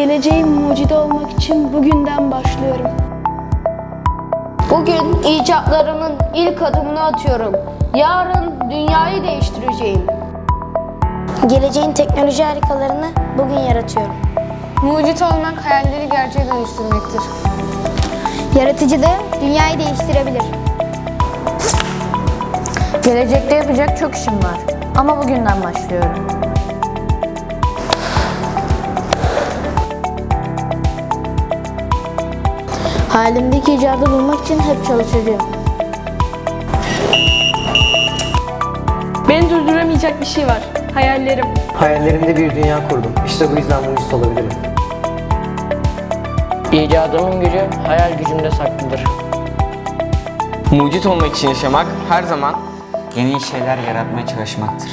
Geleceğin mucidi olmak için bugünden başlıyorum. Bugün icatlarımın ilk adımını atıyorum. Yarın dünyayı değiştireceğim. Geleceğin teknoloji harikalarını bugün yaratıyorum. Mucit olmak hayalleri gerçeğe dönüştürmektir. Yaratıcı da dünyayı değiştirebilir. Gelecekte yapacak çok işim var. Ama bugünden başlıyorum. Halimdeki icadı bulmak için hep çalışacağım. Beni durduramayacak bir şey var. Hayallerim. Hayallerimde bir dünya kurdum. İşte bu yüzden mucit olabilirim. İcadımın gücü hayal gücümde saklıdır. Mucit olmak için yaşamak her zaman yeni şeyler yaratmaya çalışmaktır.